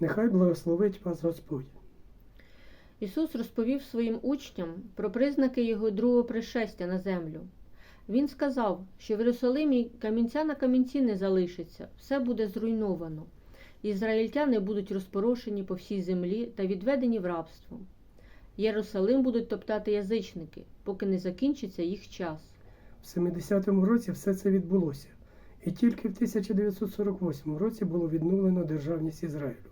Нехай благословить вас Господь. Ісус розповів своїм учням про признаки Його другого пришестя на землю. Він сказав, що в Єрусалимі камінця на камінці не залишиться, все буде зруйновано. Ізраїльтяни будуть розпорошені по всій землі та відведені в рабство. Єрусалим будуть топтати язичники, поки не закінчиться їх час. В 70-му році все це відбулося, і тільки в 1948 році було відновлено державність Ізраїлю,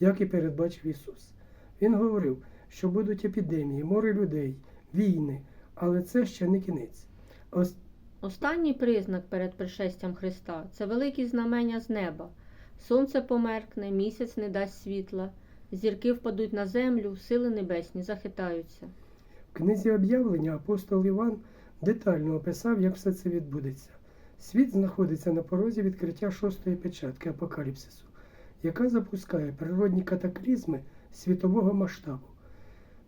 як і передбачив Ісус. Він говорив, що будуть епідемії, море людей, війни, але це ще не кінець. Ос- Останній признак перед пришестям Христа це великі знамення з неба. Сонце померкне, місяць не дасть світла, зірки впадуть на землю, сили небесні захитаються. В книзі об'явлення апостол Іван детально описав, як все це відбудеться. Світ знаходиться на порозі відкриття шостої печатки апокаліпсису, яка запускає природні катаклізми світового масштабу.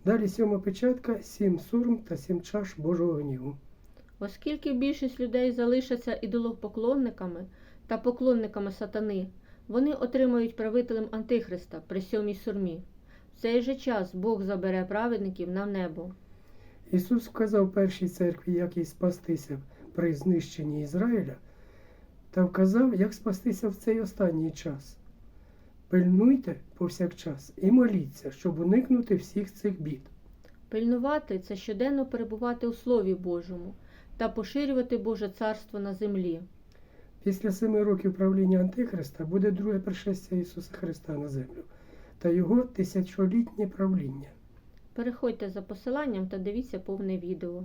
Далі сьома печатка, сім сурм та сім чаш Божого гніву. Оскільки більшість людей залишаться ідолопоклонниками та поклонниками сатани, вони отримають правителем Антихриста при сьомій сурмі. В цей же час Бог забере праведників на небо. Ісус вказав першій церкві, як їй спастися при знищенні Ізраїля, та вказав, як спастися в цей останній час. Пильнуйте повсякчас і моліться, щоб уникнути всіх цих бід. Пильнувати це щоденно перебувати у Слові Божому та поширювати Боже царство на землі. Після семи років правління Антихриста буде друге пришестя Ісуса Христа на землю та його тисячолітнє правління. Переходьте за посиланням та дивіться повне відео.